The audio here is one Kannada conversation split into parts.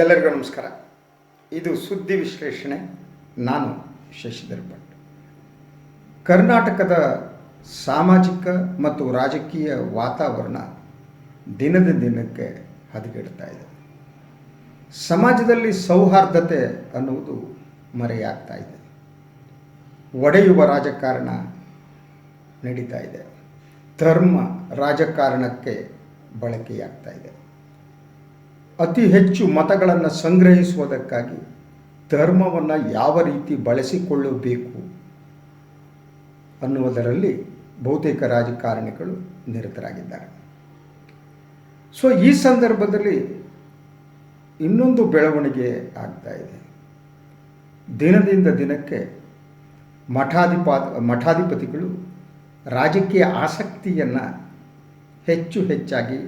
ಎಲ್ಲರಿಗೂ ನಮಸ್ಕಾರ. ಇದು ಸುದ್ದಿ ವಿಶ್ಲೇಷಣೆ. ನಾನು ಶಶಿಧರ್ ಭಟ್ ಕರ್ನಾಟಕದ ಸಾಮಾಜಿಕ ಮತ್ತು ರಾಜಕೀಯ ವಾತಾವರಣ ದಿನದ ದಿನಕ್ಕೆ ಹದಗೆಡ್ತಾ ಇದೆ. ಸಮಾಜದಲ್ಲಿ ಸೌಹಾರ್ದತೆ ಅನ್ನುವುದು ಮರೆಯಾಗ್ತಾ ಇದೆ. ಒಡೆಯುವ ರಾಜಕಾರಣ ನಡೀತಾ ಇದೆ. ಧರ್ಮ ರಾಜಕಾರಣಕ್ಕೆ ಬಳಕೆಯಾಗ್ತಾ ಇದೆ. ಅತಿ ಹೆಚ್ಚು ಮತಗಳನ್ನು ಸಂಗ್ರಹಿಸುವುದಕ್ಕಾಗಿ ಧರ್ಮವನ್ನು ಯಾವ ರೀತಿ ಬಳಸಿಕೊಳ್ಳಬೇಕು ಅನ್ನುವುದರಲ್ಲಿ ಬಹುತೇಕ ರಾಜಕಾರಣಿಗಳು ನಿರತರಾಗಿದ್ದಾರೆ. ಸೊ ಈ ಸಂದರ್ಭದಲ್ಲಿ ಇನ್ನೊಂದು ಬೆಳವಣಿಗೆ ಆಗ್ತಾ ಇದೆ. ದಿನದಿಂದ ದಿನಕ್ಕೆ ಮಠಾಧಿಪ ಮಠಾಧಿಪತಿಗಳು ರಾಜಕೀಯ ಆಸಕ್ತಿಯನ್ನು ಹೆಚ್ಚು ಹೆಚ್ಚಾಗಿ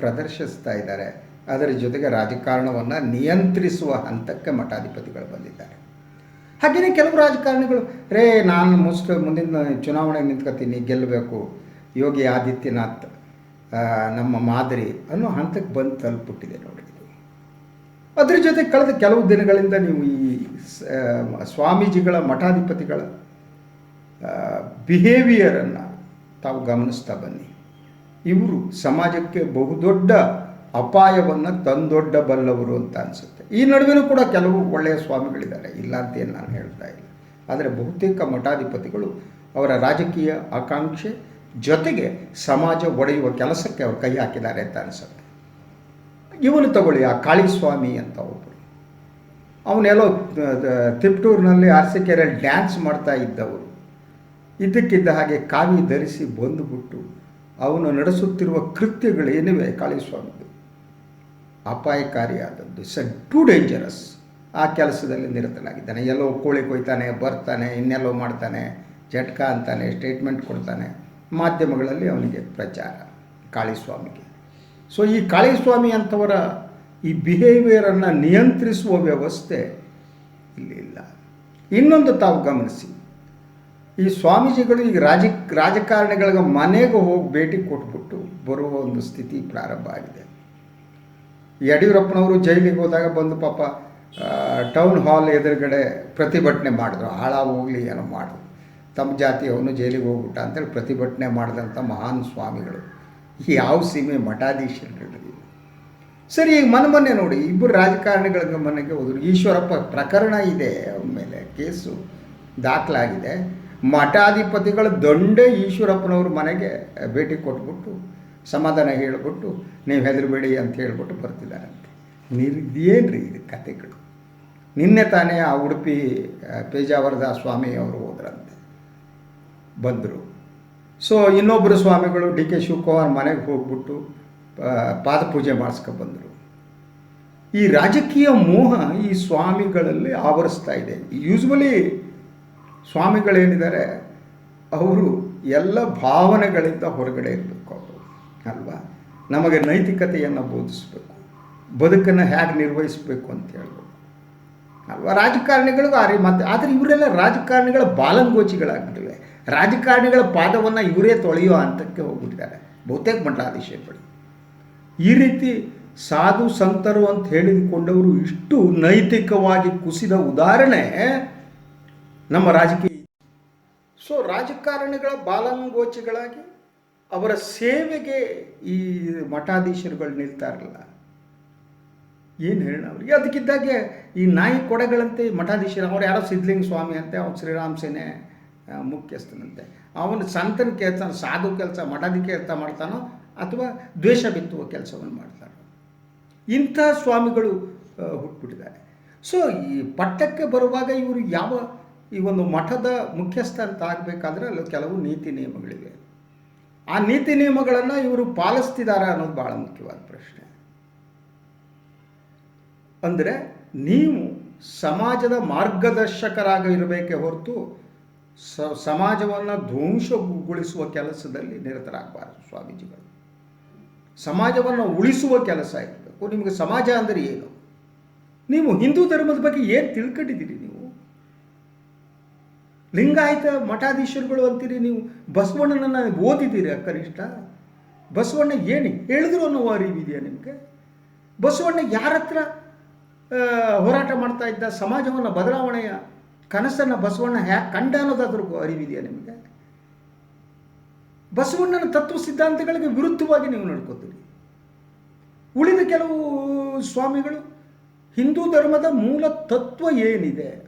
ಪ್ರದರ್ಶಿಸ್ತಾ ಇದ್ದಾರೆ. ಅದರ ಜೊತೆಗೆ ರಾಜಕಾರಣವನ್ನು ನಿಯಂತ್ರಿಸುವ ಹಂತಕ್ಕೆ ಮಠಾಧಿಪತಿಗಳು ಬಂದಿದ್ದಾರೆ. ಹಾಗೆಯೇ ಕೆಲವು ರಾಜಕಾರಣಿಗಳು, ರೇ, ನಾನು ಮೋಸ್ಟ್ ಮುಂದಿನ ಚುನಾವಣೆ ನಿಂತ್ಕೊತೀನಿ ಗೆಲ್ಲಬೇಕು, ಯೋಗಿ ಆದಿತ್ಯನಾಥ್ ನಮ್ಮ ಮಾದರಿ ಅನ್ನೋ ಹಂತಕ್ಕೆ ಬಂದು ತಲುಪಿಬಿಟ್ಟಿದೆ ನೋಡಿ. ಅದ್ರ ಜೊತೆ ಕಳೆದ ಕೆಲವು ದಿನಗಳಿಂದ ನೀವು ಈ ಸ್ವಾಮೀಜಿಗಳ ಮಠಾಧಿಪತಿಗಳ ಬಿಹೇವಿಯರನ್ನು ತಾವು ಗಮನಿಸ್ತಾ ಬನ್ನಿ. ಇವರು ಸಮಾಜಕ್ಕೆ ಬಹುದೊಡ್ಡ ಅಪಾಯವನ್ನು ತಂದೊಡ್ಡಬಲ್ಲವರು ಅಂತ ಅನಿಸುತ್ತೆ. ಈ ನಡುವೆನೂ ಕೂಡ ಕೆಲವು ಒಳ್ಳೆಯ ಸ್ವಾಮಿಗಳಿದ್ದಾರೆ. ಇಲ್ಲ ಅಂತ ಏನು ನಾನು ಹೇಳ್ತಾ ಇಲ್ಲ. ಆದರೆ ಬಹುತೇಕ ಮಠಾಧಿಪತಿಗಳು ಅವರ ರಾಜಕೀಯ ಆಕಾಂಕ್ಷೆ ಜೊತೆಗೆ ಸಮಾಜ ಒಡೆಯುವ ಕೆಲಸಕ್ಕೆ ಅವರು ಕೈ ಹಾಕಿದ್ದಾರೆ ಅಂತ ಅನಿಸುತ್ತೆ. ಇವನು ತಗೊಳ್ಳಿ, ಆ ಕಾಳಿಸ್ವಾಮಿ ಅಂತ ಒಬ್ಬರು ಅವನೆಲ್ಲೋ ತಿಪ್ಟೂರಿನಲ್ಲಿ ಅರಸಿಕೆರೆಯಲ್ಲಿ ಡ್ಯಾನ್ಸ್ ಮಾಡ್ತಾ ಇದ್ದವರು. ಇದಕ್ಕಿದ್ದ ಹಾಗೆ ಕಾವಿ ಧರಿಸಿ ಬಂದುಬಿಟ್ಟು ಅವನು ನಡೆಸುತ್ತಿರುವ ಕೃತ್ಯಗಳೇನಿವೆ ಕಾಳಿಸ್ವಾಮಿದು? ಅಪಾಯಕಾರಿಯಾದದ್ದು ಇಟ್ಸ್ ಅ ಟೂ ಡೇಂಜರಸ್. ಆ ಕೆಲಸದಲ್ಲಿ ನಿರತನಾಗಿದ್ದಾನೆ. ಎಲ್ಲೋ ಕೋಳಿ ಕೊಯ್ತಾನೆ, ಬರ್ತಾನೆ, ಇನ್ನೆಲ್ಲೋ ಮಾಡ್ತಾನೆ, ಜಟ್ಕ ಅಂತಾನೆ, ಸ್ಟೇಟ್ಮೆಂಟ್ ಕೊಡ್ತಾನೆ. ಮಾಧ್ಯಮಗಳಲ್ಲಿ ಅವನಿಗೆ ಪ್ರಚಾರ, ಕಾಳಿಸ್ವಾಮಿಗೆ. ಸೊ ಈ ಕಾಳಿಸ್ವಾಮಿ ಅಂಥವರ ಈ ಬಿಹೇವಿಯರನ್ನು ನಿಯಂತ್ರಿಸುವ ವ್ಯವಸ್ಥೆ ಇಲ್ಲಿ ಇಲ್ಲ. ಇನ್ನೊಂದು ತಾವು ಗಮನಿಸಿ. ಈ ಸ್ವಾಮೀಜಿಗಳು ಈಗ ರಾಜ, ರಾಜಕಾರಣಿಗಳಿಗೆ ಮನೆಗೆ ಹೋಗಿ ಭೇಟಿ ಕೊಟ್ಬಿಟ್ಟು ಬರುವ ಒಂದು ಸ್ಥಿತಿ ಪ್ರಾರಂಭ ಆಗಿದೆ. ಯಡಿಯೂರಪ್ಪನವರು ಜೈಲಿಗೆ ಹೋದಾಗ ಬಂದು ಪಾಪ ಟೌನ್ ಹಾಲ್ ಎದುರುಗಡೆ ಪ್ರತಿಭಟನೆ ಮಾಡಿದ್ರು. ಹಾಳ ಏನೋ ಮಾಡಿದ್ರು. ತಮ್ಮ ಜಾತಿಯವನು ಜೈಲಿಗೆ ಹೋಗ್ಬಿಟ್ಟ ಅಂತೇಳಿ ಪ್ರತಿಭಟನೆ ಮಾಡಿದಂಥ ಮಹಾನ್ ಸ್ವಾಮಿಗಳು. ಯಾವ ಸೀಮೆ ಮಠಾಧೀಶರುಗಳು ಸರಿ, ಈಗ ಮನೆ ಮೊನ್ನೆ ನೋಡಿ, ಇಬ್ಬರು ರಾಜಕಾರಣಿಗಳ ಮನೆಗೆ ಹೋದರು. ಈಶ್ವರಪ್ಪ ಪ್ರಕರಣ ಇದೆ ಅವನ ಮೇಲೆ ಕೇಸು ದಾಖಲಾಗಿದೆ. ಮಠಾಧಿಪತಿಗಳ ದೊಂಡೆ ಈಶ್ವರಪ್ಪನವ್ರ ಮನೆಗೆ ಭೇಟಿ ಕೊಟ್ಬಿಟ್ಟು, ಸಮಾಧಾನ ಹೇಳಿಬಿಟ್ಟು, ನೀವು ಹೆದರಬೇಡಿ ಅಂತ ಹೇಳ್ಬಿಟ್ಟು ಬರ್ತಿದ್ದಾರಂತೆ. ನಿರ್ದೇನ್ರಿ ಇದು ಕಥೆಗಳು? ನಿನ್ನೆ ತಾನೇ ಆ ಉಡುಪಿ ಪೇಜಾವರದ ಸ್ವಾಮಿ ಅವರು ಹೋದ್ರಂತೆ. ಬಂದರು. ಸೊ ಇನ್ನೊಬ್ಬರು ಸ್ವಾಮಿಗಳು ಡಿ ಕೆ ಶಿವಕುಮಾರ್ ಮನೆಗೆ ಹೋಗ್ಬಿಟ್ಟು ಪಾದಪೂಜೆ ಮಾಡಿಸ್ಕೊಬಂದರು ಈ ರಾಜಕೀಯ ಮೋಹ ಈ ಸ್ವಾಮಿಗಳಲ್ಲಿ ಆವರಿಸ್ತಾ ಇದೆ. ಯೂಸ್ವಲಿ ಸ್ವಾಮಿಗಳೇನಿದ್ದಾರೆ, ಅವರು ಎಲ್ಲ ಭಾವನೆಗಳಿಂದ ಹೊರಗಡೆ ಇರಬೇಕು ಅವರು, ಅಲ್ವಾ? ನಮಗೆ ನೈತಿಕತೆಯನ್ನು ಬೋಧಿಸಬೇಕು, ಬದುಕನ್ನು ಹೇಗೆ ನಿರ್ವಹಿಸಬೇಕು ಅಂತ ಹೇಳ್ಬೇಕು, ಅಲ್ವಾ? ರಾಜಕಾರಣಿಗಳಿಗೂ ಆ ರೀ ಮತ್ತೆ ಆದರೆ ಇವರೆಲ್ಲ ರಾಜಕಾರಣಿಗಳ ಬಾಲಂಗೋಚಿಗಳಾಗ್ಬಿಟ್ಟಿವೆ ರಾಜಕಾರಣಿಗಳ ಪಾದವನ್ನು ಇವರೇ ತೊಳೆಯೋ ಹಂತಕ್ಕೆ ಹೋಗ್ಬಿಟ್ಟಿದ್ದಾರೆ. ಬಹುತೇಕ ಮಠಾಧೀಶಗಳು ಈ ರೀತಿ ಸಾಧು ಸಂತರು ಅಂತ ಹೇಳಿದುಕೊಂಡವರು ಇಷ್ಟು ನೈತಿಕವಾಗಿ ಕುಸಿದ ಉದಾಹರಣೆ ನಮ್ಮ ರಾಜಕೀಯ ಸೊ ರಾಜಕಾರಣಿಗಳ ಬಾಲಂಗೋಚಿಗಳಾಗಿ ಅವರ ಸೇವೆಗೆ ಈ ಮಠಾಧೀಶರುಗಳು ನಿಲ್ತಾರಲ್ಲ. ಏನು ಹೇಳೋಣ ಅವ್ರಿಗೆ? ಅದಕ್ಕಿದ್ದಾಗೆ ಈ ನಾಯಿ ಕೊಡೆಗಳಂತೆ ಮಠಾಧೀಶರು, ಅವ್ರು ಯಾರೋ ಸಿದ್ಧಲಿಂಗ ಸ್ವಾಮಿ ಅಂತೆ, ಅವ್ರು ಶ್ರೀರಾಮ್ ಸೇನೆ ಮುಖ್ಯಸ್ಥನಂತೆ. ಅವನು ಸಂತನ ಕೆಲಸ, ಸಾಧು ಕೆಲಸ ಮಠದ ಕೆಲಸ ಮಾಡ್ತಾನೋ ಅಥವಾ ದ್ವೇಷ ಬಿತ್ತುವ ಕೆಲಸವನ್ನು ಮಾಡ್ತಾನೋ? ಇಂಥ ಸ್ವಾಮಿಗಳು ಹುಟ್ಬಿಟ್ಟಿದ್ದಾರೆ. ಸೊ ಈ ಪಟ್ಟಕ್ಕೆ ಬರುವಾಗ ಇವರು ಯಾವ ಈ ಒಂದು ಮಠದ ಮುಖ್ಯಸ್ಥ ಅಂತ ಆಗಬೇಕಾದ್ರೆ ಅಲ್ಲಿ ಕೆಲವು ನೀತಿ ನಿಯಮಗಳಿವೆ. ಆ ನೀತಿ ನಿಯಮಗಳನ್ನು ಇವರು ಪಾಲಿಸ್ತಿದ್ದಾರೆ ಅನ್ನೋದು ಭಾಳ ಮುಖ್ಯವಾದ ಪ್ರಶ್ನೆ. ಅಂದರೆ, ನೀವು ಸಮಾಜದ ಮಾರ್ಗದರ್ಶಕರಾಗಿ ಇರಬೇಕೇ ಹೊರತು ಸ, ಸಮಾಜವನ್ನು ಧ್ವಂಸಗೊಳಿಸುವ ಕೆಲಸದಲ್ಲಿ ನಿರತರಾಗಬಾರದು ಸ್ವಾಮೀಜಿಗಳು. ಸಮಾಜವನ್ನು ಉಳಿಸುವ ಕೆಲಸ ಇರಬೇಕು. ನಿಮಗೆ ಸಮಾಜ ಅಂದರೆ ಏನು? ನೀವು ಹಿಂದೂ ಧರ್ಮದ ಬಗ್ಗೆ ಏನು ತಿಳ್ಕೊಂಡಿದ್ದೀರಿ ನೀವು? ಲಿಂಗಾಯತ ಮಠಾಧೀಶರುಗಳು ಅಂತೀರಿ ನೀವು? ಬಸವಣ್ಣನನ್ನು ಓದಿದ್ದೀರಿ ಕನಿಷ್ಠ ಬಸವಣ್ಣ ಏನು ಹೇಳಿದ್ರು ಅನ್ನೋ ಅರಿವಿದೆಯಾ ನಿಮಗೆ? ಬಸವಣ್ಣ ಯಾರ ಹತ್ರ ಹೋರಾಟ ಮಾಡ್ತಾ ಇದ್ದ? ಸಮಾಜವನ್ನು ಬದಲಾವಣೆಯ ಕನಸನ್ನು ಬಸವಣ್ಣ ಹ್ಯಾ ಕಂಡ ಅನ್ನೋದಾದ್ರೂ ಅರಿವಿದೆಯಾ ನಿಮಗೆ? ಬಸವಣ್ಣನ ತತ್ವ ಸಿದ್ಧಾಂತಗಳಿಗೆ ವಿರುದ್ಧವಾಗಿ ನೀವು ನಡ್ಕೋತೀರಿ. ಉಳಿದ ಕೆಲವು ಸ್ವಾಮಿಗಳು, ಹಿಂದೂ ಧರ್ಮದ ಮೂಲ ತತ್ವ ಏನಿದೆ?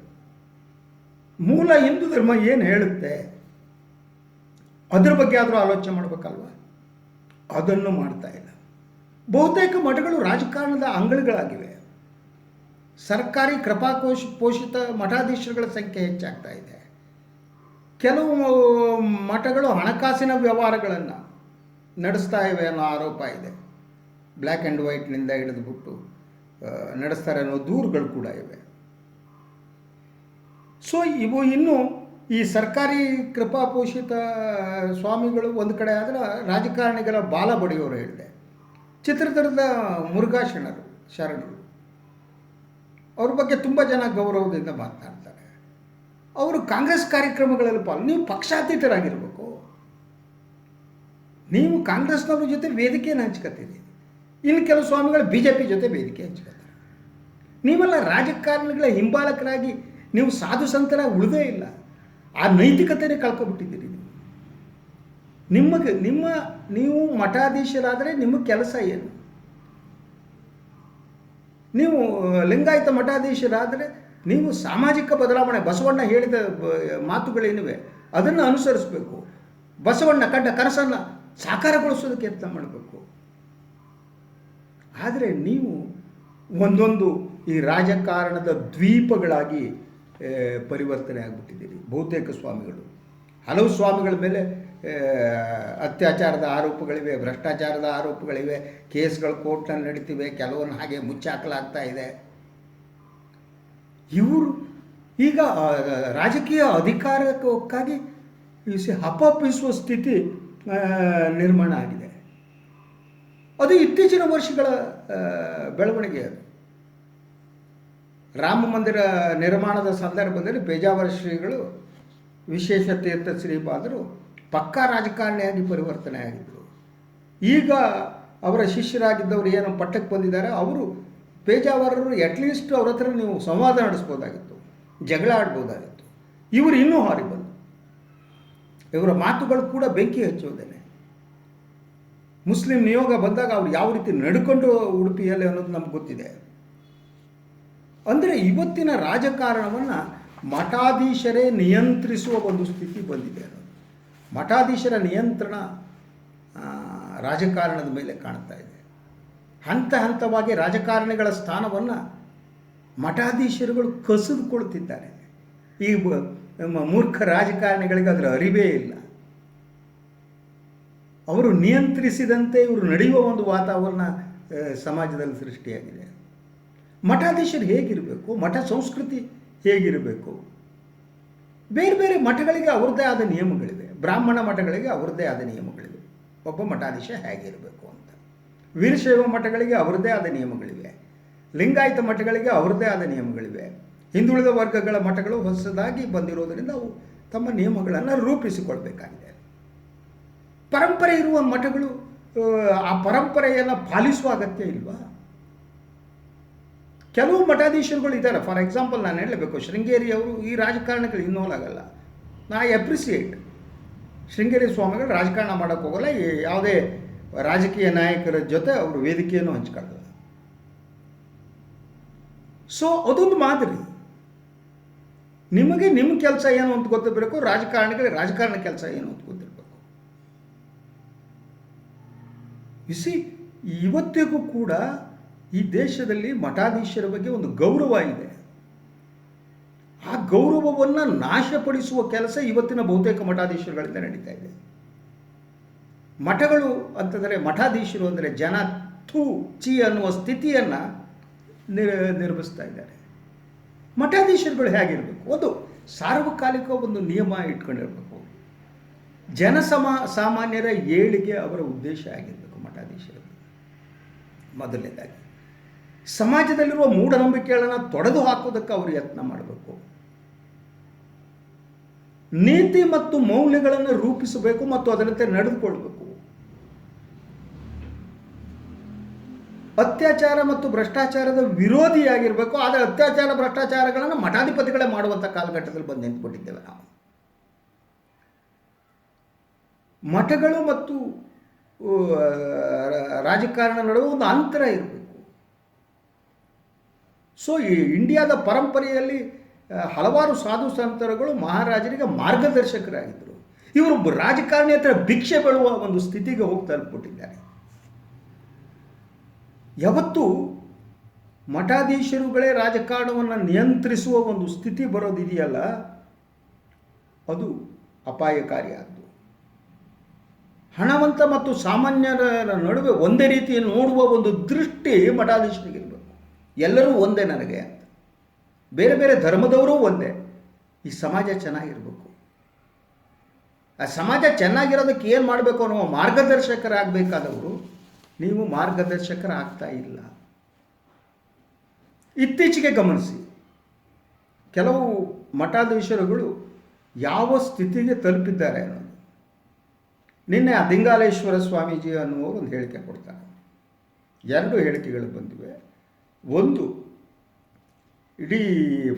ಮೂಲ ಹಿಂದೂ ಧರ್ಮ ಏನು ಹೇಳುತ್ತೆ? ಅದ್ರ ಬಗ್ಗೆ ಆದರೂ ಆಲೋಚನೆ ಮಾಡಬೇಕಲ್ವ? ಅದನ್ನು ಮಾಡ್ತಾ ಇಲ್ಲ. ಬಹುತೇಕ ಮಠಗಳು ರಾಜಕಾರಣದ ಅಂಗಳುಗಳಾಗಿವೆ ಸರ್ಕಾರಿ ಕೃಪಾಕೋಶ ಪೋಷಿತ ಮಠಾಧೀಶರುಗಳ ಸಂಖ್ಯೆ ಹೆಚ್ಚಾಗ್ತಾ ಇದೆ. ಕೆಲವು ಮಠಗಳು ಹಣಕಾಸಿನ ವ್ಯವಹಾರಗಳನ್ನು ನಡೆಸ್ತಾ ಇವೆ ಅನ್ನೋ ಆರೋಪ ಇದೆ. ಬ್ಲ್ಯಾಕ್ ಆ್ಯಂಡ್ ವೈಟ್ನಿಂದ ಹಿಡಿದುಬಿಟ್ಟು ನಡೆಸ್ತಾರೆ ಅನ್ನೋ ದೂರುಗಳು ಕೂಡ ಇವೆ. ಸೊ, ಇವು ಇನ್ನೂ ಈ ಸರ್ಕಾರಿ ಕೃಪಾಪೋಷಿತ ಸ್ವಾಮಿಗಳು ಒಂದು ಕಡೆ ಆದರೆ ರಾಜಕಾರಣಿಗಳ ಬಾಲ ಬಡಿಯೋರು ಹೇಳಿದೆ. ಚಿತ್ರದುರ್ಗದ ಮುರುಘಾ ಶರಣರು ಶರಣರು. ಅವ್ರ ಬಗ್ಗೆ ತುಂಬ ಜನ ಗೌರವದಿಂದ ಮಾತನಾಡ್ತಾರೆ. ಅವರು ಕಾಂಗ್ರೆಸ್ ಕಾರ್ಯಕ್ರಮಗಳಲ್ಲಿ ಪಾಲ್, ನೀವು ಪಕ್ಷಾತೀತರಾಗಿರ್ಬೇಕು. ನೀವು ಕಾಂಗ್ರೆಸ್ನವ್ರ ಜೊತೆ ವೇದಿಕೆಯನ್ನು ಹಂಚ್ಕೊತೀರಿ ಇನ್ನು ಕೆಲವು ಸ್ವಾಮಿಗಳು ಬಿ ಜೆ ಪಿ ಜೊತೆ ವೇದಿಕೆ ಹಂಚ್ಕೊತಾರೆ ನೀವೆಲ್ಲ ರಾಜಕಾರಣಿಗಳ ಹಿಂಬಾಲಕರಾಗಿ ನೀವು ಸಾಧು ಸಂತರ ಉಳಿದೇ ಇಲ್ಲ. ಆ ನೈತಿಕತೆನೇ ಕಳ್ಕೊಬಿಟ್ಟಿದ್ದೀರಿ ನಿಮಗೆ, ನಿಮ್ಮ, ನೀವು ಮಠಾಧೀಶರಾದರೆ ನಿಮ್ಮ ಕೆಲಸ ಏನು? ನೀವು ಲಿಂಗಾಯತ ಮಠಾಧೀಶರಾದರೆ ನೀವು ಸಾಮಾಜಿಕ ಬದಲಾವಣೆ, ಬಸವಣ್ಣ ಹೇಳಿದ ಮಾತುಗಳೇನಿವೆ, ಅದನ್ನು ಅನುಸರಿಸಬೇಕು. ಬಸವಣ್ಣ ಕಂಡ ಕನಸನ್ನು ಸಾಕಾರಗೊಳಿಸೋದಕ್ಕೆ ಯತ್ನ ಮಾಡಬೇಕು. ಆದರೆ ನೀವು ಒಂದೊಂದು ಈ ರಾಜಕಾರಣದ ದ್ವೀಪಗಳಾಗಿ ಪರಿವರ್ತನೆ ಆಗಿಬಿಟ್ಟಿದ್ದೀರಿ, ಬಹುತೇಕ ಸ್ವಾಮಿಗಳು. ಹಲವು ಸ್ವಾಮಿಗಳ ಮೇಲೆ ಅತ್ಯಾಚಾರದ ಆರೋಪಗಳಿವೆ, ಭ್ರಷ್ಟಾಚಾರದ ಆರೋಪಗಳಿವೆ, ಕೇಸ್ಗಳು ಕೋರ್ಟ್ನಲ್ಲಿ ನಡೀತಿವೆ ಕೆಲವೊಂದು ಹಾಗೆ ಮುಚ್ಚಾಕಲಾಗ್ತಾ ಇದೆ. ಇವರು ಈಗ ರಾಜಕೀಯ ಅಧಿಕಾರಕ್ಕಾಗಿ ಸಿ- ಸ್ಥಿತಿ ನಿರ್ಮಾಣ ಆಗಿದೆ. ಅದು ಇತ್ತೀಚಿನ ವರ್ಷಗಳ ಬೆಳವಣಿಗೆ ಅದು. ರಾಮ ಮಂದಿರ ನಿರ್ಮಾಣದ ಸಂದರ್ಭದಲ್ಲಿ ಪೇಜಾವರ ಶ್ರೀಗಳು ವಿಶೇಷ ತೀರ್ಥ ಶ್ರೀಪಾದರು ಪಕ್ಕಾ ರಾಜಕಾರಣಿಯಾಗಿ ಪರಿವರ್ತನೆ ಆಗಿದ್ದರು ಈಗ ಅವರ ಶಿಷ್ಯರಾಗಿದ್ದವರು ಏನು ಪಟ್ಟಕ್ಕೆ ಬಂದಿದ್ದಾರೆ, ಅವರು ಪೇಜಾವರರು ಅಟ್ಲೀಸ್ಟ್ ಅವ್ರ ಹತ್ರ ನೀವು ಸಂವಾದ ನಡೆಸ್ಬೋದಾಗಿತ್ತು, ಜಗಳ ಆಡ್ಬೋದಾಗಿತ್ತು. ಇವರು ಇನ್ನೂ ಹಾರಿಬಲ್ ಇವರ ಮಾತುಗಳು ಕೂಡ ಬೆಂಕಿ ಹಚ್ಚೋದೇನೆ ಮುಸ್ಲಿಂ ನಿಯೋಗ ಬಂದಾಗ ಅವ್ರು ಯಾವ ರೀತಿ ನಡ್ಕೊಂಡು ಉಡುಪಿಯಲ್ಲಿ ಅನ್ನೋದು ನಮ್ಗೆ ಗೊತ್ತಿದೆ. ಅಂದರೆ ಇವತ್ತಿನ ರಾಜಕಾರಣವನ್ನು ಮಠಾಧೀಶರೇ ನಿಯಂತ್ರಿಸುವ ಒಂದು ಸ್ಥಿತಿ ಬಂದಿದೆ ಅನ್ನೋದು. ಮಠಾಧೀಶರ ನಿಯಂತ್ರಣ ರಾಜಕಾರಣದ ಮೇಲೆ ಕಾಣ್ತಾ ಇದೆ. ಹಂತ ಹಂತವಾಗಿ ರಾಜಕಾರಣಿಗಳ ಸ್ಥಾನವನ್ನು ಮಠಾಧೀಶರುಗಳು ಕಸಿದುಕೊಳ್ತಿದ್ದಾರೆ. ಈ ಮೂರ್ಖ ರಾಜಕಾರಣಿಗಳಿಗೆ ಅದರ ಅರಿವೇ ಇಲ್ಲ. ಅವರು ನಿಯಂತ್ರಿಸಿದಂತೆ ಇವರು ನಡೆಯುವ ಒಂದು ವಾತಾವರಣ ಸಮಾಜದಲ್ಲಿ ಸೃಷ್ಟಿಯಾಗಿದೆ. ಮಠಾಧೀಶರು ಹೇಗಿರಬೇಕು? ಮಠ ಸಂಸ್ಕೃತಿ ಹೇಗಿರಬೇಕು? ಬೇರೆ ಬೇರೆ ಮಠಗಳಿಗೆ ಅವ್ರದ್ದೇ ಆದ ನಿಯಮಗಳಿವೆ. ಬ್ರಾಹ್ಮಣ ಮಠಗಳಿಗೆ ಅವರದ್ದೇ ಆದ ನಿಯಮಗಳಿವೆ. ಒಬ್ಬ ಮಠಾಧೀಶ ಹೇಗಿರಬೇಕು ಅಂತ. ವೀರಶೈವ ಮಠಗಳಿಗೆ ಅವರದ್ದೇ ಆದ ನಿಯಮಗಳಿವೆ. ಲಿಂಗಾಯತ ಮಠಗಳಿಗೆ ಅವರದ್ದೇ ಆದ ನಿಯಮಗಳಿವೆ. ಹಿಂದುಳಿದ ವರ್ಗಗಳ ಮಠಗಳು ಹೊಸದಾಗಿ ಬಂದಿರೋದರಿಂದ ಅವು ತಮ್ಮ ನಿಯಮಗಳನ್ನು ರೂಪಿಸಿಕೊಳ್ಬೇಕಾಗಿದೆ. ಪರಂಪರೆ ಇರುವ ಮಠಗಳು ಆ, ಪರಂಪರೆಯನ್ನು ಪಾಲಿಸುವ ಅಗತ್ಯ ಇಲ್ವಾ? ಕೆಲವು ಮಠಾಧೀಶರುಗಳು ಇದ್ದಾರೆ. ಫಾರ್ ಎಕ್ಸಾಂಪಲ್ ನಾನು ಹೇಳಬೇಕು ಶೃಂಗೇರಿಯವರು ಈ ರಾಜಕಾರಣಗಳು ಇನ್ವಾಲ್ವ್ ಆಗಲ್ಲ. ನಾ ಅಪ್ರಿಸಿಯೇಟ್ ಶೃಂಗೇರಿ ಸ್ವಾಮಿಗಳು ರಾಜಕಾರಣ ಮಾಡೋಕ್ಕೆ ಹೋಗಲ್ಲ ಯಾವುದೇ ರಾಜಕೀಯ ನಾಯಕರ ಜೊತೆ ಅವರು ವೇದಿಕೆಯನ್ನು ಹಂಚ್ಕೊಳ್ಳಲ್ಲ ಸೊ ಅದೊಂದು ಮಾದರಿ. ನಿಮಗೆ ನಿಮ್ಮ ಕೆಲಸ ಏನು ಅಂತ ಗೊತ್ತಿರಬೇಕು, ರಾಜಕಾರಣಿಗಳಿಗೆ ರಾಜಕಾರಣ ಕೆಲಸ ಏನು ಅಂತ ಗೊತ್ತಿರಬೇಕು. ಇಸಿ ಇವತ್ತಿಗೂ ಕೂಡ ಈ ದೇಶದಲ್ಲಿ ಮಠಾಧೀಶರ ಬಗ್ಗೆ ಒಂದು ಗೌರವ ಇದೆ. ಆ ಗೌರವವನ್ನು ನಾಶಪಡಿಸುವ ಕೆಲಸ ಇವತ್ತಿನ ಬಹುತೇಕ ಮಠಾಧೀಶರುಗಳಿಂದ ನಡೀತಾ ಇದೆ. ಮಠಗಳು ಅಂತಂದರೆ ಮಠಾಧೀಶರು ಅಂದರೆ ಜನ ಥೂ ಚಿ ಅನ್ನುವ ಸ್ಥಿತಿಯನ್ನು ನಿರ್ಮಿಸ್ತಾ ಇದ್ದಾರೆ. ಮಠಾಧೀಶರುಗಳು ಹೇಗಿರಬೇಕು? ಒಂದು ಸಾರ್ವಕಾಲಿಕ ಒಂದು ನಿಯಮ ಇಟ್ಕೊಂಡಿರಬೇಕು. ಜನ ಸಮ ಸಾಮಾನ್ಯರ ಏಳಿಗೆ ಅವರ ಉದ್ದೇಶ ಆಗಿರಬೇಕು ಮಠಾಧೀಶರು. ಮೊದಲನೇದಾಗಿ, ಸಮಾಜದಲ್ಲಿರುವ ಮೂಢನಂಬಿಕೆಗಳನ್ನು ತೊಡೆದು ಹಾಕೋದಕ್ಕೆ ಅವರು ಯತ್ನ ಮಾಡಬೇಕು. ನೀತಿ ಮತ್ತು ಮೌಲ್ಯಗಳನ್ನು ರೂಪಿಸಬೇಕು ಮತ್ತು ಅದರಂತೆ ನಡೆದುಕೊಳ್ಬೇಕು. ಅತ್ಯಾಚಾರ ಮತ್ತು ಭ್ರಷ್ಟಾಚಾರದ ವಿರೋಧಿಯಾಗಿರಬೇಕು, ಆದರೆ ಅತ್ಯಾಚಾರ, ಭ್ರಷ್ಟಾಚಾರಗಳನ್ನು ಮಠಾಧಿಪತಿಗಳೇ ಮಾಡುವಂಥ ಕಾಲಘಟ್ಟದಲ್ಲಿ ಬಂದು ನಿಂತುಬಿಟ್ಟಿದ್ದೇವೆ ನಾವು. ಮಠಗಳು ಮತ್ತು ರಾಜಕಾರಣ ನಡುವೆ ಒಂದು ಅಂತರ ಇರಬೇಕು. ಸೊ ಈ ಇಂಡಿಯಾದ ಪರಂಪರೆಯಲ್ಲಿ ಹಲವಾರು ಸಾಧು ಸಂತರುಗಳು ಮಹಾರಾಜರಿಗೆ ಮಾರ್ಗದರ್ಶಕರಾಗಿದ್ದರು. ಇವರು ರಾಜಕಾರಣಿ ಹತ್ರ ಭಿಕ್ಷೆ ಬೀಳುವ ಒಂದು ಸ್ಥಿತಿಗೆ ಹೋಗಿ ತಲುಪಿಬಿಟ್ಟಿದ್ದಾರೆ. ಯಾವತ್ತು ಮಠಾಧೀಶರುಗಳೇ ರಾಜಕಾರಣವನ್ನು ನಿಯಂತ್ರಿಸುವ ಒಂದು ಸ್ಥಿತಿ ಬರೋದಿದೆಯಲ್ಲ, ಅದು ಅಪಾಯಕಾರಿಯಾದ್ದು ಹಣವಂತ ಮತ್ತು ಸಾಮಾನ್ಯರ ನಡುವೆ ಒಂದೇ ರೀತಿ ನೋಡುವ ಒಂದು ದೃಷ್ಟಿ ಮಠಾಧೀಶರಿಗಿರಬೇಕು ಎಲ್ಲರೂ ಒಂದೇ ನನಗೆ. ಬೇರೆ ಬೇರೆ ಧರ್ಮದವರೂ ಒಂದೇ. ಈ ಸಮಾಜ ಚೆನ್ನಾಗಿರಬೇಕು. ಆ ಸಮಾಜ ಚೆನ್ನಾಗಿರೋದಕ್ಕೆ ಏನು ಮಾಡಬೇಕು ಅನ್ನೋ ಮಾರ್ಗದರ್ಶಕರಾಗಬೇಕಾದವರು, ನೀವು ಮಾರ್ಗದರ್ಶಕರಾಗ್ತಾ ಇಲ್ಲ. ಇತ್ತೀಚೆಗೆ ಗಮನಿಸಿ, ಕೆಲವು ಮಠಾಧೀಶರುಗಳು ಯಾವ ಸ್ಥಿತಿಗೆ ತಲುಪಿದ್ದಾರೆ ಅನ್ನೋದು. ನಿನ್ನೆ ಅದಿಂಗಾಲೇಶ್ವರ ದಿಂಗಾಲೇಶ್ವರ ಸ್ವಾಮೀಜಿ ಅನ್ನುವರು ಒಂದು ಹೇಳಿಕೆ ಕೊಡ್ತಾರೆ. ಎರಡು ಹೇಳಿಕೆಗಳು ಬಂದಿವೆ. ಒಂದು ಇಡೀ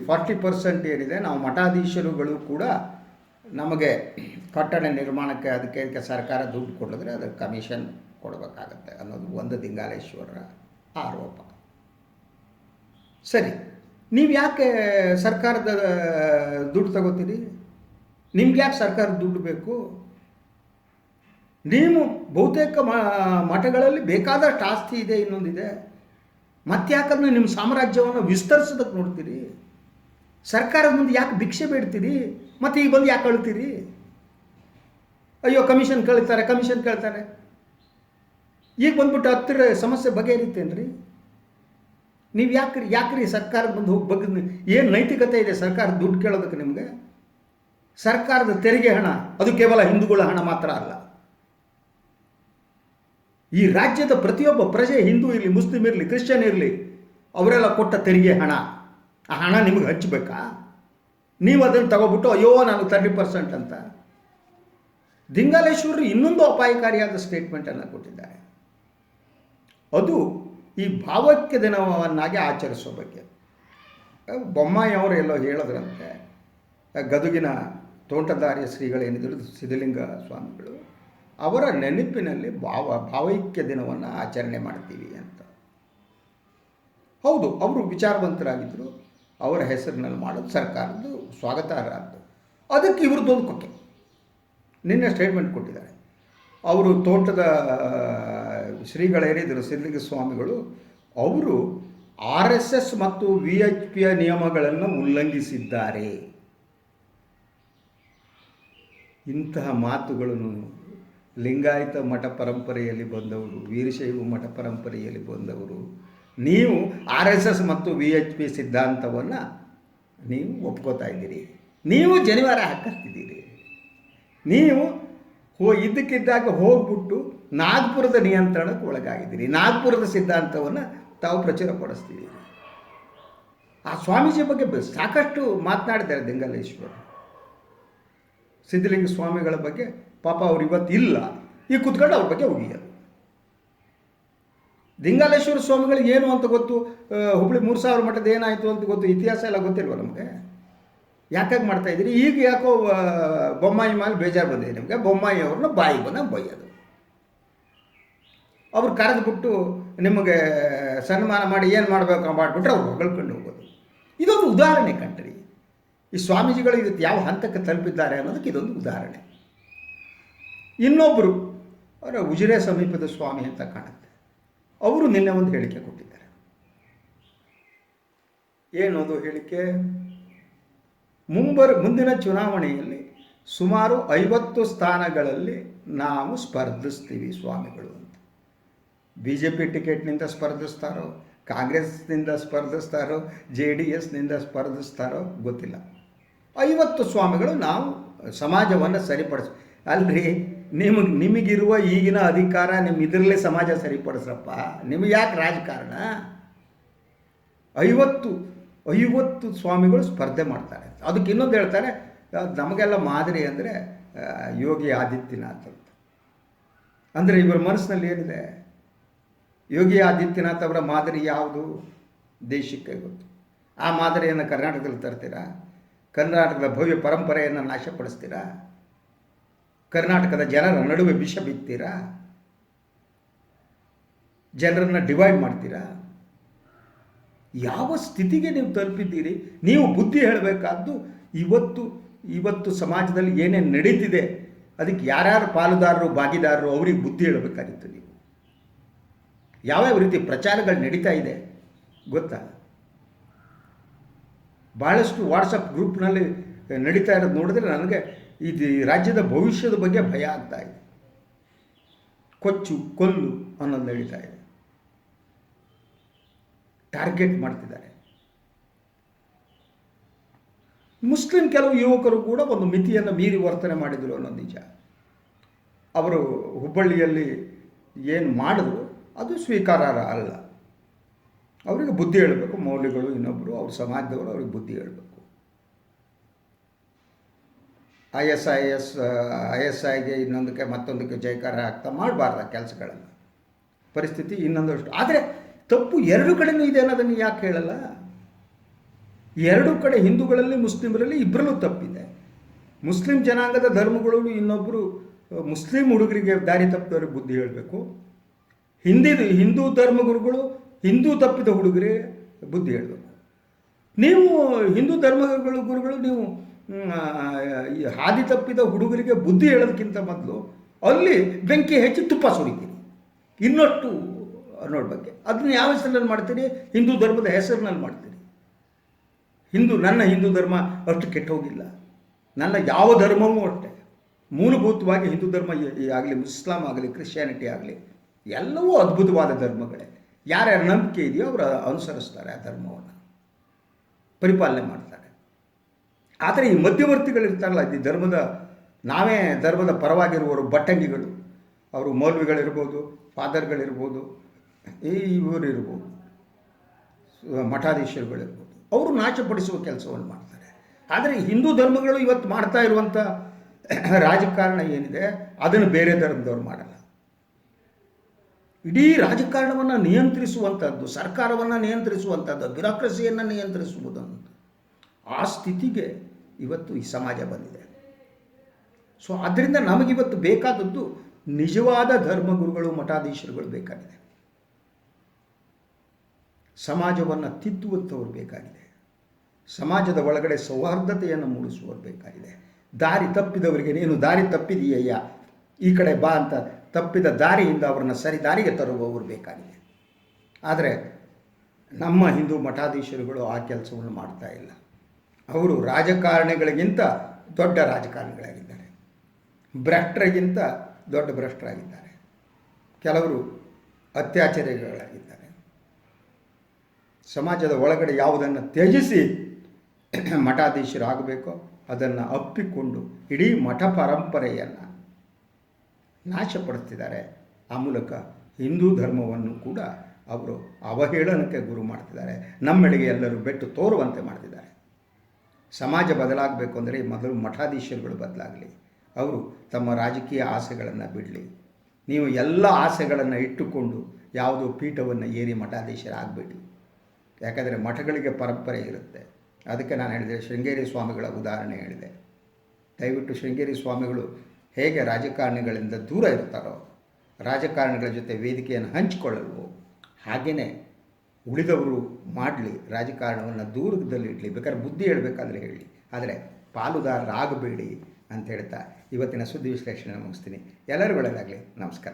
ಫಾರ್ಟಿ ಪರ್ಸೆಂಟ್ ಏನಿದೆ, ನಾವು ಮಠಾಧೀಶರುಗಳು ಕೂಡ ನಮಗೆ ಕಟ್ಟಡ ನಿರ್ಮಾಣಕ್ಕೆ ಅದಕ್ಕೆ ಅದಕ್ಕೆ ಸರ್ಕಾರ ದುಡ್ಡು ಕೊಡಿದ್ರೆ ಅದಕ್ಕೆ ಕಮಿಷನ್ ಕೊಡಬೇಕಾಗತ್ತೆ ಅನ್ನೋದು ಒಂದು ದಿಂಗಾಲೇಶ್ವರರ ಆರೋಪ. ಸರಿ, ನೀವು ಯಾಕೆ ಸರ್ಕಾರದ ದುಡ್ಡು ತಗೋತೀರಿ? ನಿಮ್ಗೆ ಯಾಕೆ ಸರ್ಕಾರದ ದುಡ್ಡು ಬೇಕು? ನೀವು ಬಹುತೇಕ ಮಠಗಳಲ್ಲಿ ಬೇಕಾದಷ್ಟು ಆಸ್ತಿ ಇದೆ ಇನ್ನೊಂದಿದೆ. ಮತ್ತ್ಯಾಕಂದ್ರೆ ನಿಮ್ಮ ಸಾಮ್ರಾಜ್ಯವನ್ನು ವಿಸ್ತರಿಸೋದಕ್ಕೆ ನೋಡ್ತೀರಿ? ಸರ್ಕಾರದ ಮುಂದೆ ಯಾಕೆ ಭಿಕ್ಷೆ ಬೇಡ್ತೀರಿ? ಮತ್ತೆ ಈಗ ಬಂದು ಯಾಕೆ ಕಳ್ತೀರಿ ಅಯ್ಯೋ, ಕಮಿಷನ್ ಕೇಳ್ತಾರೆ ಕಮಿಷನ್ ಕೇಳ್ತಾರೆ. ಈಗ ಬಂದ್ಬಿಟ್ಟು ಹತ್ತಿರ ಸಮಸ್ಯೆ ಬಗೆಹರಿತೇನ್ರಿ? ನೀವು ಯಾಕ್ರಿ ಯಾಕ್ರಿ ಸರ್ಕಾರದ ಮುಂದೆ ಹೋಗಿ ಬಗ್ಗೆ ಏನು ನೈತಿಕತೆ ಇದೆ ಸರ್ಕಾರ ದುಡ್ಡು ಕೇಳೋದಕ್ಕೆ ನಿಮಗೆ? ಸರ್ಕಾರದ ತೆರಿಗೆ ಹಣ, ಅದು ಕೇವಲ ಹಿಂದೂಗಳ ಹಣ ಮಾತ್ರ ಅಲ್ಲ. ಈ ರಾಜ್ಯದ ಪ್ರತಿಯೊಬ್ಬ ಪ್ರಜೆ, ಹಿಂದೂ ಇರಲಿ, ಮುಸ್ಲಿಂ ಇರಲಿ, ಕ್ರಿಶ್ಚಿಯನ್ ಇರಲಿ, ಅವರೆಲ್ಲ ಕೊಟ್ಟ ತೆರಿಗೆ ಹಣ. ಆ ಹಣ ನಿಮಗೆ ಹಚ್ಚಬೇಕಾ ನೀವು ಅದನ್ನು ತಗೋಬಿಟ್ಟು, ಅಯ್ಯೋ, ನಾನು ತರ್ಟಿ ಪರ್ಸೆಂಟ್ ಅಂತ. ದಿಂಗಾಲೇಶ್ವರರು ಇನ್ನೊಂದು ಅಪಾಯಕಾರಿಯಾದ ಸ್ಟೇಟ್ಮೆಂಟನ್ನು ಕೊಟ್ಟಿದ್ದಾರೆ. ಅದು ಈ ಭಾವೈಕ್ಯ ದಿನವನ್ನಾಗಿ ಆಚರಿಸೋ ಬಗ್ಗೆ. ಬೊಮ್ಮಾಯಿ ಅವರು ಎಲ್ಲೋ ಹೇಳಿದ್ರಂತೆ, ಗದುಗಿನ ತೋಂಟದಾರ್ಯ ಶ್ರೀಗಳೇನಿದ್ರು, ಸಿದ್ಧಲಿಂಗ ಸ್ವಾಮಿಗಳು ಅವರ ನೆನಪಿನಲ್ಲಿ ಭಾವ, ಭಾವೈಕ್ಯ ದಿನವನ್ನು ಆಚರಣೆ ಮಾಡ್ತೀವಿ ಅಂತ. ಹೌದು, ಅವರು ವಿಚಾರವಂತರಾಗಿದ್ದರು ಅವರ ಹೆಸರಿನಲ್ಲಿ ಮಾಡೋದು ಸರ್ಕಾರದ್ದು ಸ್ವಾಗತಾರ್ಹದ್ದು ಅದಕ್ಕೆ ಇವ್ರದ್ದೊಂದು ಕೊಕ್ಕೆ. ನಿನ್ನೆ ಸ್ಟೇಟ್ಮೆಂಟ್ ಕೊಟ್ಟಿದ್ದಾರೆ. ಅವರು ತೋಟದ ಶ್ರೀಗಳೇರಿದರು ಸಿದ್ಧಲಿಂಗ ಸ್ವಾಮಿಗಳು ಅವರು ಆರ್ ಎಸ್ ಎಸ್ ಮತ್ತು ವಿ ಎಚ್ ಪಿಯ ನಿಯಮಗಳನ್ನು ಉಲ್ಲಂಘಿಸಿದ್ದಾರೆ. ಇಂತಹ ಮಾತುಗಳನ್ನು ಲಿಂಗಾಯತ ಮಠ ಪರಂಪರೆಯಲ್ಲಿ ಬಂದವರು, ವೀರಶೈವ ಮಠ ಪರಂಪರೆಯಲ್ಲಿ ಬಂದವರು. ನೀವು ಆರ್ ಎಸ್ ಎಸ್ ಮತ್ತು ವಿ ಎಚ್ ಪಿ ಸಿದ್ಧಾಂತವನ್ನು ನೀವು ಒಪ್ಕೋತಾ ಇದ್ದೀರಿ. ನೀವು ಜನಿವಾರ ಹಾಕಿಸ್ತಿದ್ದೀರಿ ನೀವು ಹೋ, ಇದ್ದಕ್ಕಿದ್ದಾಗ ಹೋಗ್ಬಿಟ್ಟು ನಾಗ್ಪುರದ ನಿಯಂತ್ರಣಕ್ಕೆ ಒಳಗಾಗಿದ್ದೀರಿ. ನಾಗ್ಪುರದ ಸಿದ್ಧಾಂತವನ್ನು ತಾವು ಪ್ರಚುರಪಡಿಸ್ತಿದ್ದೀರಿ ಆ ಸ್ವಾಮೀಜಿ ಬಗ್ಗೆ ಸಾಕಷ್ಟು ಮಾತನಾಡಿದ್ದಾರೆ ದಿಂಗಲೇಶ್ವರ ಸಿದ್ಧಲಿಂಗ ಸ್ವಾಮಿಗಳ ಬಗ್ಗೆ ಪಾಪ ಅವ್ರು ಇವತ್ತು ಇಲ್ಲ. ಈಗ ಕುತ್ಕೊಂಡು ಅವ್ರ ಬಗ್ಗೆ ಉಗಿಯೋದು ಲಿಂಗಾಲೇಶ್ವರ ಸ್ವಾಮಿಗಳಿಗೆ ಏನು ಅಂತ ಗೊತ್ತು? ಹುಬ್ಳಿ ಮೂರು ಸಾವಿರ ಮಠದ ಏನಾಯಿತು ಅಂತ ಗೊತ್ತು? ಇತಿಹಾಸ ಎಲ್ಲ ಗೊತ್ತಿಲ್ವ ನಮಗೆ? ಯಾಕಾಗಿ ಮಾಡ್ತಾ ಇದ್ದೀರಿ? ಈಗ ಯಾಕೋ ಬೊಮ್ಮಾಯಿ ಮೇಲೆ ಬೇಜಾರು ಬಂದಿದೆ ನಿಮಗೆ. ಬೊಮ್ಮಾಯಿ ಅವ್ರನ್ನ ಬಾಯಿ ಬಂದ ಬೈಯೋದು. ಅವ್ರು ಕರೆದುಬಿಟ್ಟು ನಿಮಗೆ ಸನ್ಮಾನ ಮಾಡಿ ಏನು ಮಾಡಬೇಕು ಮಾಡಿಬಿಟ್ರೆ ಅವ್ರು ಹೊಗಳ್ಕೊಂಡು ಹೋಗೋದು. ಇದೊಂದು ಉದಾಹರಣೆ ಕಣ್ರಿ ಈ ಸ್ವಾಮೀಜಿಗಳು ಇವತ್ತು ಯಾವ ಹಂತಕ್ಕೆ ತಲುಪಿದ್ದಾರೆ ಅನ್ನೋದಕ್ಕೆ ಇದೊಂದು ಉದಾಹರಣೆ. ಇನ್ನೊಬ್ಬರು ಅವರ ಉಜಿರೆ ಸಮೀಪದ ಸ್ವಾಮಿ ಅಂತ ಕಾಣುತ್ತೆ. ಅವರು ನಿನ್ನೆ ಒಂದು ಹೇಳಿಕೆ ಕೊಟ್ಟಿದ್ದಾರೆ. ಏನದು ಹೇಳಿಕೆ? ಮುಂಬರ, ಮುಂದಿನ ಚುನಾವಣೆಯಲ್ಲಿ ಸುಮಾರು ಐವತ್ತು ಸ್ಥಾನಗಳಲ್ಲಿ ನಾವು ಸ್ಪರ್ಧಿಸ್ತೀವಿ ಸ್ವಾಮಿಗಳು ಅಂತ. ಬಿ ಜೆ ಪಿ ಟಿಕೆಟ್ನಿಂದ ಸ್ಪರ್ಧಿಸ್ತಾರೋ, ಕಾಂಗ್ರೆಸ್ನಿಂದ ಸ್ಪರ್ಧಿಸ್ತಾರೋ, ಜೆ ಡಿ ಎಸ್ನಿಂದ ಸ್ಪರ್ಧಿಸ್ತಾರೋ ಗೊತ್ತಿಲ್ಲ. ಐವತ್ತು ಸ್ವಾಮಿಗಳು ನಾವು ಸಮಾಜವನ್ನು ಸರಿಪಡಿಸ್, ಅಲ್ರಿ? ನಿಮಗೆ ನಿಮಗಿರುವ ಈಗಿನ ಅಧಿಕಾರ ನಿಮ್ಮ ಇದರಲ್ಲೇ ಸಮಾಜ ಸರಿಪಡಿಸ್ರಪ್ಪ. ನಿಮಗೆ ಯಾಕೆ ರಾಜಕಾರಣ? ಐವತ್ತು ಐವತ್ತು ಸ್ವಾಮಿಗಳು ಸ್ಪರ್ಧೆ ಮಾಡ್ತಾರೆ. ಅದಕ್ಕೆ ಇನ್ನೊಂದು ಹೇಳ್ತಾರೆ, ನಮಗೆಲ್ಲ ಮಾದರಿ ಅಂದರೆ ಯೋಗಿ ಆದಿತ್ಯನಾಥ್ ಅಂತ. ಅಂದರೆ ಇವರ ಮನಸ್ಸಿನಲ್ಲಿ ಏನಿದೆ? ಯೋಗಿ ಆದಿತ್ಯನಾಥ್ ಅವರ ಮಾದರಿ ಯಾವುದು? ದೇಶಕ್ಕೆ ಗೊತ್ತು. ಆ ಮಾದರಿಯನ್ನು ಕರ್ನಾಟಕದಲ್ಲಿ ತರ್ತೀರಾ? ಕರ್ನಾಟಕದ ಭವ್ಯ ಪರಂಪರೆಯನ್ನು ನಾಶಪಡಿಸ್ತೀರಾ? ಕರ್ನಾಟಕದ ಜನರ ನಡುವೆ ವಿಷ ಬಿತ್ತೀರಾ? ಜನರನ್ನು ಡಿವೈಡ್ ಮಾಡ್ತೀರಾ? ಯಾವ ಸ್ಥಿತಿಗೆ ನೀವು ತಲುಪಿದ್ದೀರಿ? ನೀವು ಬುದ್ಧಿ ಹೇಳಬೇಕಾದ್ದು ಇವತ್ತು ಇವತ್ತು ಸಮಾಜದಲ್ಲಿ ಏನೇನು ನಡೀತಿದೆ, ಅದಕ್ಕೆ ಯಾರ್ಯಾರು ಪಾಲುದಾರರು, ಭಾಗಿದಾರರು, ಅವ್ರಿಗೆ ಬುದ್ಧಿ ಹೇಳಬೇಕಾಗಿತ್ತು ನೀವು? ಯಾವ್ಯಾವ ರೀತಿ ಪ್ರಚಾರಗಳು ನಡೀತಾ ಇದೆ? ಗೊತ್ತಾ? ಭಾಳಷ್ಟು ವಾಟ್ಸಪ್ ಗ್ರೂಪ್ನಲ್ಲಿ ನಡೀತಾ ಇರೋದು ನೋಡಿದ್ರೆ ನನಗೆ ಇದು ರಾಜ್ಯದ ಭವಿಷ್ಯದ ಬಗ್ಗೆ ಭಯ ಆಗ್ತಾ ಇದೆ. ಕೊಚ್ಚು, ಕೊಲ್ಲು ಅನ್ನೋದು ನಡೀತಾ ಇದೆ. ಟಾರ್ಗೆಟ್ ಮಾಡ್ತಿದ್ದಾರೆ. ಮುಸ್ಲಿಂ ಕೆಲವು ಯುವಕರು ಕೂಡ ಒಂದು ಮಿತಿಯನ್ನು ಮೀರಿ ವರ್ತನೆ ಮಾಡಿದರು ಅನ್ನೋದು ನಿಜ. ಅವರು ಹುಬ್ಬಳ್ಳಿಯಲ್ಲಿ ಏನು ಮಾಡಿದ್ರು, ಅದು ಸ್ವೀಕಾರಾರ್ಹ ಅಲ್ಲ. ಅವರಿಗೆ ಬುದ್ಧಿ ಹೇಳಬೇಕು, ಮೌಲ್ಯಗಳು ಇನ್ನೊಬ್ಬರು ಅವ್ರ ಸಮಾಜದವರು ಅವ್ರಿಗೆ ಬುದ್ಧಿ ಹೇಳಬೇಕು. I S I S I S ಐಗೆ ಇನ್ನೊಂದಕ್ಕೆ ಮತ್ತೊಂದಕ್ಕೆ ಜಯಕಾರ ಆಗ್ತಾ ಮಾಡಬಾರ್ದು ಕೆಲಸಗಳನ್ನು. ಪರಿಸ್ಥಿತಿ ಇನ್ನೊಂದಷ್ಟು. ಆದರೆ ತಪ್ಪು ಎರಡು ಕಡೆನೂ ಇದೆ ಅನ್ನೋದನ್ನು ಯಾಕೆ ಹೇಳಲ್ಲ? ಎರಡು ಕಡೆ ಹಿಂದೂಗಳಲ್ಲಿ, ಮುಸ್ಲಿಮರಲ್ಲಿ ಇಬ್ಬರಲ್ಲೂ ತಪ್ಪಿದೆ. ಮುಸ್ಲಿಂ ಜನಾಂಗದ ಧರ್ಮಗಳು ಇನ್ನೊಬ್ಬರು ಮುಸ್ಲಿಂ ಹುಡುಗರಿಗೆ ದಾರಿ ತಪ್ಪಿದವ್ರಿಗೆ ಬುದ್ಧಿ ಹೇಳಬೇಕು. ಹಿಂದಿ, ಹಿಂದೂ ಧರ್ಮಗುರುಗಳು ಹಿಂದೂ ತಪ್ಪಿದ ಹುಡುಗರಿಗೆ ಬುದ್ಧಿ ಹೇಳಬೇಕು. ನೀವು ಹಿಂದೂ ಧರ್ಮಗಳು ಗುರುಗಳು, ನೀವು ಈ ಹಾದಿ ತಪ್ಪಿದ ಹುಡುಗರಿಗೆ ಬುದ್ಧಿ ಹೇಳೋದಕ್ಕಿಂತ ಮೊದಲು ಅಲ್ಲಿ ಬೆಂಕಿ ಹೆಚ್ಚಿ ತುಪ್ಪ ಸುರಿತೀರಿ ಇನ್ನಷ್ಟು ನೋಡಬೇಕು. ಅದನ್ನ ಯಾವ ಹೆಸರಿನಲ್ಲಿ ಮಾಡ್ತೀರಿ? ಹಿಂದೂ ಧರ್ಮದ ಹೆಸರಿನಲ್ಲಿ ಮಾಡ್ತೀರಿ. ಹಿಂದೂ, ನನ್ನ ಹಿಂದೂ ಧರ್ಮ ಅಷ್ಟು ಕೆಟ್ಟೋಗಿಲ್ಲ. ನನ್ನ ಯಾವ ಧರ್ಮವೂ ಅಷ್ಟೇ. ಮೂಲಭೂತವಾಗಿ ಹಿಂದೂ ಧರ್ಮ ಆಗಲಿ ಇಸ್ಲಾಂ ಆಗಲಿ, ಕ್ರಿಶ್ಚಿಯಾನಿಟಿ ಆಗಲಿ, ಎಲ್ಲವೂ ಅದ್ಭುತವಾದ ಧರ್ಮಗಳೇ. ಯಾರ್ಯಾರ ನಂಬಿಕೆ ಇದೆಯೋ ಅವರು ಅನುಸರಿಸ್ತಾರೆ ಆ ಧರ್ಮವನ್ನು. ಪರಿಪಾಲನೆ ಮಾಡ್ತಾರೆ. ಆದರೆ ಈ ಮಧ್ಯವರ್ತಿಗಳಿರ್ತಾರಲ್ಲ ಈ ಧರ್ಮದ, ನಾವೇ ಧರ್ಮದ ಪರವಾಗಿರುವವರು ಬಟ್ಟಂಗಿಗಳು. ಅವರು ಮೌಲ್ವಿಗಳಿರ್ಬೋದು, ಫಾದರ್ಗಳಿರ್ಬೋದು, ಈ ಇವರು ಇರ್ಬೋದು ಮಠಾಧೀಶರುಗಳಿರ್ಬೋದು. ಅವರು ನಾಶಪಡಿಸುವ ಕೆಲಸವನ್ನು ಮಾಡ್ತಾರೆ. ಆದರೆ ಹಿಂದೂ ಧರ್ಮಗಳು ಇವತ್ತು ಮಾಡ್ತಾ ಇರುವಂಥ ರಾಜಕಾರಣ ಏನಿದೆ, ಅದನ್ನು ಬೇರೆ ಧರ್ಮದವ್ರು ಮಾಡಲ್ಲ. ಇಡೀ ರಾಜಕಾರಣವನ್ನು ನಿಯಂತ್ರಿಸುವಂಥದ್ದು ಸರ್ಕಾರವನ್ನು ನಿಯಂತ್ರಿಸುವಂಥದ್ದು ಬ್ಯೂರೋಕ್ರಸಿಯನ್ನು ನಿಯಂತ್ರಿಸುವುದನ್ನು ಆ ಸ್ಥಿತಿಗೆ ಇವತ್ತು ಈ ಸಮಾಜ ಬಂದಿದೆ. ಸೊ ಅದರಿಂದ ನಮಗಿವತ್ತು ಬೇಕಾದದ್ದು ನಿಜವಾದ ಧರ್ಮಗುರುಗಳು, ಮಠಾಧೀಶರುಗಳು ಬೇಕಾಗಿದೆ. ಸಮಾಜವನ್ನು ತಿದ್ದುವಂಥವ್ರು ಬೇಕಾಗಿದೆ. ಸಮಾಜದ ಒಳಗಡೆ ಸೌಹಾರ್ದತೆಯನ್ನು ಮೂಡಿಸುವವರು ಬೇಕಾಗಿದೆ. ದಾರಿ ತಪ್ಪಿದವರಿಗೆ, ನೀನು ದಾರಿ ತಪ್ಪಿದೀಯಯ್ಯ, ಈ ಕಡೆ ಬಾ ಅಂತ ತಪ್ಪಿದ ದಾರಿಯಿಂದ ಅವರನ್ನು ಸರಿ ದಾರಿಗೆ ತರುವವರು ಬೇಕಾಗಿದೆ. ಆದರೆ ನಮ್ಮ ಹಿಂದೂ ಮಠಾಧೀಶರುಗಳು ಆ ಕೆಲಸವನ್ನು ಮಾಡ್ತಾ ಇಲ್ಲ. ಅವರು ರಾಜಕಾರಣಿಗಳಿಗಿಂತ ದೊಡ್ಡ ರಾಜಕಾರಣಿಗಳಾಗಿದ್ದಾರೆ. ಭ್ರಷ್ಟರಿಗಿಂತ ದೊಡ್ಡ ಭ್ರಷ್ಟರಾಗಿದ್ದಾರೆ. ಕೆಲವರು ಅತ್ಯಾಚಾರಿಗಳಾಗಿದ್ದಾರೆ. ಸಮಾಜದ ಒಳಗಡೆ ಯಾವುದನ್ನು ತ್ಯಜಿಸಿ ಮಠಾಧೀಶರಾಗಬೇಕೋ ಅದನ್ನು ಅಪ್ಪಿಕೊಂಡು ಇಡೀ ಮಠ ಪರಂಪರೆಯನ್ನು ನಾಶಪಡಿಸ್ತಿದ್ದಾರೆ. ಆ ಮೂಲಕ ಹಿಂದೂ ಧರ್ಮವನ್ನು ಕೂಡ ಅವರು ಅವಹೇಳನಕ್ಕೆ ಗುರು ಮಾಡ್ತಿದ್ದಾರೆ. ನಮ್ಮೆಡೆಗೆ ಎಲ್ಲರೂ ಬೆಟ್ಟು ತೋರುವಂತೆ ಮಾಡ್ತಿದ್ದಾರೆ. ಸಮಾಜ ಬದಲಾಗಬೇಕು ಅಂದರೆ ಮೊದಲು ಮಠಾಧೀಶರುಗಳು ಬದಲಾಗಲಿ. ಅವರು ತಮ್ಮ ರಾಜಕೀಯ ಆಸೆಗಳನ್ನು ಬಿಡಲಿ. ನೀವು ಎಲ್ಲ ಆಸೆಗಳನ್ನು ಇಟ್ಟುಕೊಂಡು ಯಾವುದೋ ಪೀಠವನ್ನು ಏರಿ ಮಠಾಧೀಶರಾಗಬೇಡಿ. ಯಾಕಂದರೆ ಮಠಗಳಿಗೆ ಪರಂಪರೆ ಇರುತ್ತೆ. ಅದಕ್ಕೆ ನಾನು ಹೇಳಿದೆ, ಶೃಂಗೇರಿ ಸ್ವಾಮಿಗಳ ಉದಾಹರಣೆ ಹೇಳಿದೆ. ದಯವಿಟ್ಟು ಶೃಂಗೇರಿ ಸ್ವಾಮಿಗಳು ಹೇಗೆ ರಾಜಕಾರಣಿಗಳಿಂದ ದೂರ ಇರ್ತಾರೋ, ರಾಜಕಾರಣಿಗಳ ಜೊತೆ ವೇದಿಕೆಯನ್ನು ಹಂಚಿಕೊಳ್ಳಲ್ವೋ ಹಾಗೆಯೇ ಉಳಿದವರು ಮಾಡಲಿ, ರಾಜಕಾರಣವನ್ನು ದೂರದಲ್ಲಿ ಇಡಲಿ. ಬೇಕಾದ್ರೆ ಬುದ್ಧಿ ಹೇಳಬೇಕಾದ್ರೆ ಹೇಳಿ. ಆದರೆ ಪಾಲುದಾರರಾಗಬೇಡಿ ಅಂತ ಹೇಳ್ತಾ ಇವತ್ತಿನ ಸುದ್ದಿ ವಿಶ್ಲೇಷಣೆ ಮುಗಿಸ್ತೀನಿ. ಎಲ್ಲರೂ ಒಳ್ಳೆಯದಾಗಲಿ ನಮಸ್ಕಾರ.